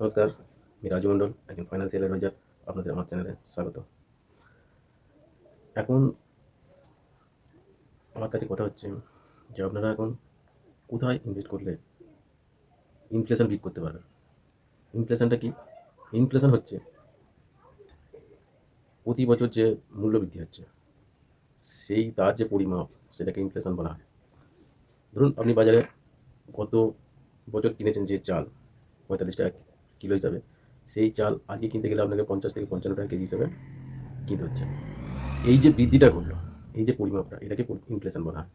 নমস্কার, আমি রাজু মণ্ডল, একজন ফাইন্যান্সিয়াল অ্যাডভাইজার আপনাদের আমার চ্যানেলে স্বাগত। এখন আমার কাছে কথা হচ্ছে যে আপনারা এখন কোথায় ইনভেস্ট করলে ইনফ্লেশন বিট করতে পারবেন ইনফ্লেশনটা কি? ইনফ্লেশন হচ্ছে প্রতি বছর যে মূল্য বৃদ্ধি হচ্ছে, সেই তার যে পরিমাপ, সেটাকে ইনফ্লেশন বলা হয়। ধরুন, আপনি বাজারে গত বছর কিনেছেন যে চাল, পঁয়তাল্লিশ টাকা কিলো হিসাবে। সেই চাল আজকে কিনতে গেলে আপনাকে পঞ্চাশ থেকে পঞ্চান্ন টাকা কেজি হিসাবে কিনতে হচ্ছে। এই যে বৃদ্ধিটা ঘটলো, এই যে পরিমাপটা, এটাকে ইনফ্লেশন বলা হয়।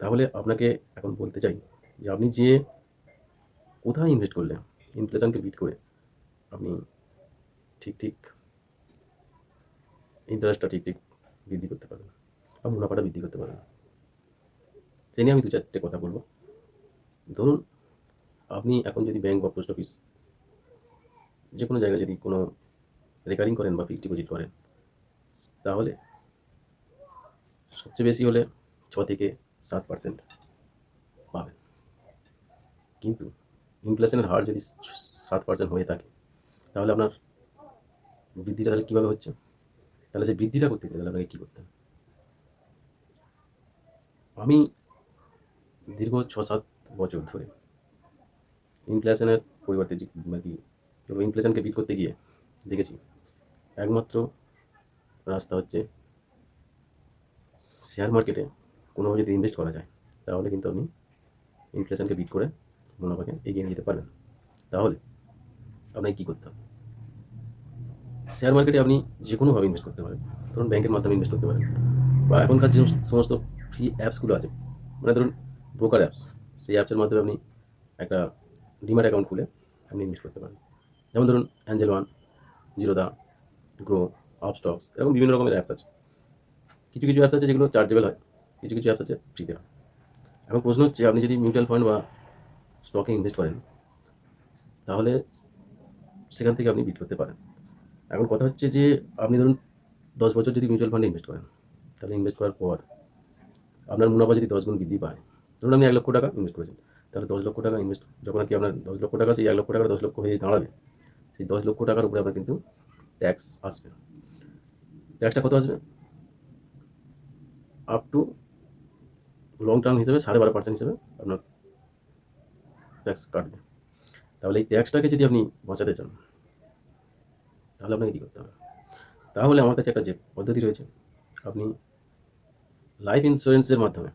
তাহলে আপনাকে এখন বলতে চাই যে আপনি যে কোথায় ইনভেস্ট করলেন ইনফ্লেশনকে বিট করে, আপনি ঠিক ঠিক ইন্টারেস্টটা ঠিক ঠিক বৃদ্ধি করতে পারবেন বা মুনাফাটা বৃদ্ধি করতে পারবেন সে নিয়ে আমি দু চারটে কথা বলব। ধরুন আপনি এখন যদি ব্যাংক বা পোস্ট অফিস যে কোনো জায়গায় যদি কোনো রেকারিং করেন বা ফিক্সড ডিপোজিট করেন, তাহলে সবচেয়ে বেশি হলে ছ থেকে সাত পার্সেন্ট পাবেন। কিন্তু ইনফ্লেশনের হার যদি সাত পার্সেন্ট হয়ে থাকে, তাহলে আপনার বৃদ্ধিটা তাহলে কীভাবে হচ্ছে? তাহলে সেই বৃদ্ধিটা করতে গেলে তাহলে আপনাকে কী করতে হবে? আমি দীর্ঘ ছ সাত বছর ধরে ইনফ্লেশনের পরিবর্তে কি ইনফ্লেশনকে বিট করতে গিয়ে দেখেছি, একমাত্র রাস্তা হচ্ছে শেয়ার মার্কেটে কোনোভাবে যদি ইনভেস্ট করা যায়, তাহলে কিন্তু আপনি ইনফ্লেশনকে বিট করে মুনাফাকে এগিয়ে নিয়ে যেতে পারেন তাহলে আপনাকে কী করতে হবে? শেয়ার মার্কেটে আপনি যে কোনোভাবে ইনভেস্ট করতে পারেন, ধরুন ব্যাংকের মাধ্যমে ইনভেস্ট করতে পারেন, বা এখনকার যে সমস্ত ফ্রি অ্যাপসগুলো আছে মানে ধরুন ব্রোকার অ্যাপস সেই অ্যাপসের মাধ্যমে আপনি একটা ডিমার্ট অ্যাকাউন্ট খুলে আপনি ইনভেস্ট করতে পারেন। যেমন ধরুন Angel one Zerodha Groww Upstox এরকম বিভিন্ন রকমের অ্যাপস আছে। কিছু কিছু অ্যাপস আছে যেগুলো চার্জেবল হয়, কিছু কিছু অ্যাপস আছে ফ্রিতে হয়। এখন প্রশ্ন হচ্ছে, আপনি যদি মিউচুয়াল ফান্ড বা স্টকে ইনভেস্ট করেন, তাহলে সেখান থেকে আপনি বিট করতে পারেন। এখন কথা হচ্ছে যে, আপনি ধরুন দশ বছর যদি মিউচুয়াল ফান্ডে ইনভেস্ট করেন, তাহলে ইনভেস্ট করার পর আপনার মুনাফা যদি দশ গুণ বৃদ্ধি পায়, ধরুন আপনি এক লক্ষ টাকা ইনভেস্ট করেছেন তাহলে দশ লক্ষ টাকা ইনভেস্ট যখন আর কি আপনার দশ লক্ষ টাকা, সেই এক লক্ষ টাকার দশ লক্ষ হয়ে দাঁড়াবে, সেই দশ লক্ষ টাকার উপরে আপনার কিন্তু ট্যাক্স আসবে ট্যাক্সটা কত আসবে? আপ টু লং টার্ম হিসেবে সাড়ে বারো পার্সেন্ট হিসেবে আপনার ট্যাক্স কাটবে। তাহলে এই ট্যাক্সটাকে যদি আপনি বাঁচাতে চান, তাহলে আপনাকে কী করতে হবে? তাহলে আমার কাছে একটা যে পদ্ধতি রয়েছে, আপনি লাইফ ইন্স্যুরেন্সের মাধ্যমে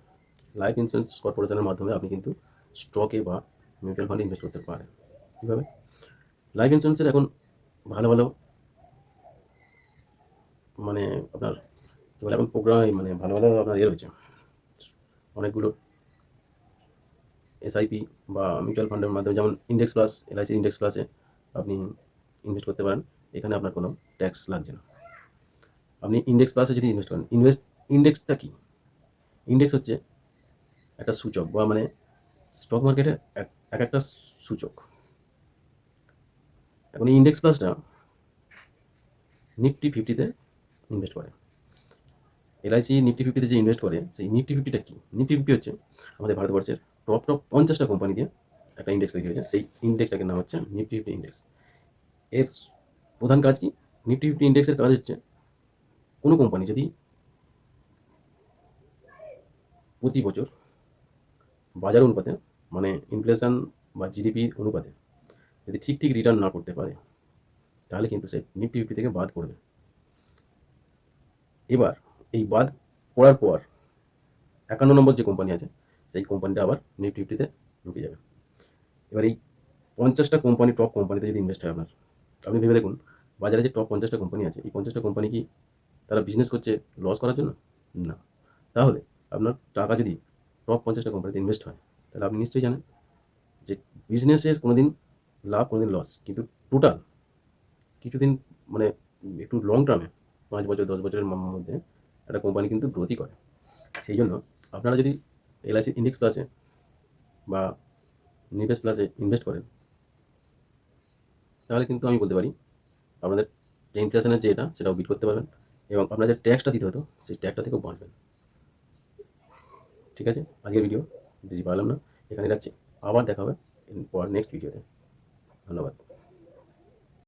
লাইফ ইন্স্যুরেন্স কর্পোরেশনের মাধ্যমে আপনি কিন্তু স্টকে বা মিউচুয়াল ফান্ডে ইনভেস্ট করতে পারেন কীভাবে? লাইফ ইন্স্যুরেন্সের এখন ভালো ভালো মানে আপনার কী এখন প্রোগ্রাম মানে ভালো ভালো আপনার ইয়ে রয়েছে। অনেকগুলো এসআইপি বা মিউচুয়াল ফান্ডের মাধ্যমে যেমন ইন্ডেক্স প্লাস এলআইসি ইন্ডেক্স প্লাসে আপনি ইনভেস্ট করতে পারেন। এখানে আপনার কোনো ট্যাক্স লাগছে না। আপনি ইন্ডেক্স প্লাসে যদি ইনভেস্ট করেন ইনভেস্ট ইন্ডেক্সটা কী? ইন্ডেক্স হচ্ছে একটা সূচক বা মানে স্টক মার্কেটে এক এক একটা সূচক। এখন এই ইন্ডেক্স প্লাসটা নিফটি ফিফটিতে ইনভেস্ট করে। এলআইসি নিফটি ফিফটিতে যে ইনভেস্ট করে, সেই নিফটি ফিফটিটা কি? নিফটি ফিফটি হচ্ছে আমাদের ভারতবর্ষের টপ টপ পঞ্চাশটা কোম্পানি দিয়ে একটা ইন্ডেক্স তৈরি হয়েছে। সেই ইন্ডেক্সটাকে নাম হচ্ছে নিফটি ফিফটি ইন্ডেক্স এর প্রধান কাজ কি? নিফটি ফিফটি ইন্ডেক্সের কাজ হচ্ছে কোনো কোম্পানি যদি প্রতি বছর বাজার অনুপাতে মানে ইনফ্লেশন বা জিডিপি অনুপাতে, যদি ঠিক ঠিক রিটার্ন না করতে পারে, তাহলে কিন্তু সে নিফটি ফিফটি থেকে বাদ পড়বে। এবার এই বাদ পড়ার পর একান্ন নম্বর যে কোম্পানি আছে, সেই কোম্পানিটা আবার নিফটি ফিফটিতে ঢুকে যাবে। এবার এই পঞ্চাশটা কোম্পানি টপ কোম্পানিতে যদি ইনভেস্ট হয় আপনার, আপনি ভেবে দেখুন, বাজারে যে টপ পঞ্চাশটা কোম্পানি আছে, এই পঞ্চাশটা কোম্পানি কি তারা বিজনেস করছে লস করার জন্য? না। তাহলে আপনার টাকা যদি টপ পঞ্চাশটা কোম্পানিতে ইনভেস্ট হয়, তাহলে আপনি নিশ্চয়ই জানেন যে বিজনেসের কোনো দিন লাভ কোনো দিন লস কিন্তু টোটাল কিছুদিন মানে একটু লং টার্মে পাঁচ বছর, দশ বছরের মধ্যে একটা কোম্পানি কিন্তু গ্রোথই করে। সেই জন্য আপনারা যদি এলআইসি ইন্ডেক্স প্লাসে বা নিবেশ প্লাসে ইনভেস্ট করেন, তাহলে কিন্তু আমি বলতে পারি আপনাদের যে ইনফ্লেশনের যে এটা, সেটাও বিট করতে পারবেন এবং আপনাদের ট্যাক্সটা দিতে হতো, সেই ট্যাক্সটা থেকেও বাঁচবেন। ঠিক আছে? আজকের ভিডিও বেশি পারলাম না। এখানে রাখছি। আবার দেখা হবে পর নেক্সট ভিডিওতে ধন্যবাদ।